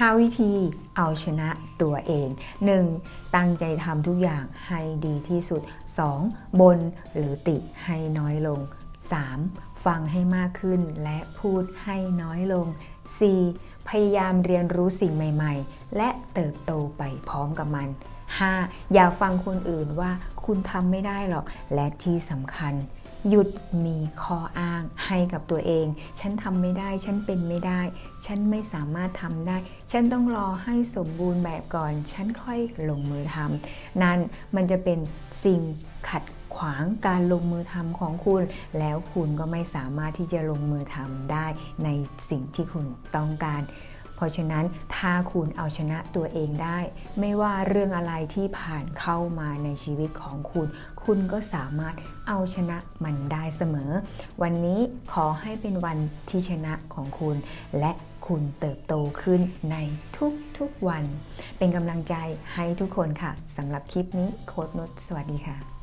5 วิธีเอาชนะตัวเอง 1. ตั้งใจทำทุกอย่างให้ดีที่สุด 2. บนหรือติให้น้อยลง 3. ฟังให้มากขึ้นและพูดให้น้อยลง 4. พยายามเรียนรู้สิ่งใหม่ ๆ และเติบโตไปพร้อมกับมัน 5. อย่าฟังคนอื่นว่าคุณทำไม่ได้หรอก และที่สำคัญ หยุดมีข้ออ้างให้กับตัวเอง ฉันทำไม่ได้ ฉันเป็นไม่ได้ ฉันไม่สามารถทำได้ ฉันต้องรอให้สมบูรณ์แบบก่อน ฉันค่อยลงมือทำนั่นมันจะเป็นสิ่งขัดขวางการลงมือทำของคุณ แล้วคุณก็ไม่สามารถที่จะลงมือทำได้ในสิ่งที่คุณต้องการ เพราะฉะนั้นถ้าคุณเอาชนะตัวเองได้ ไม่ว่าเรื่องอะไรที่ผ่านเข้ามาในชีวิตของคุณ คุณก็สามารถเอาชนะมันได้เสมอ วันนี้ขอให้เป็นวันที่ชนะของคุณ และคุณเติบโตขึ้นในทุกๆวัน เป็นกำลังใจให้ทุกคนค่ะสำหรับคลิปนี้โค้ดนุชสวัสดีค่ะ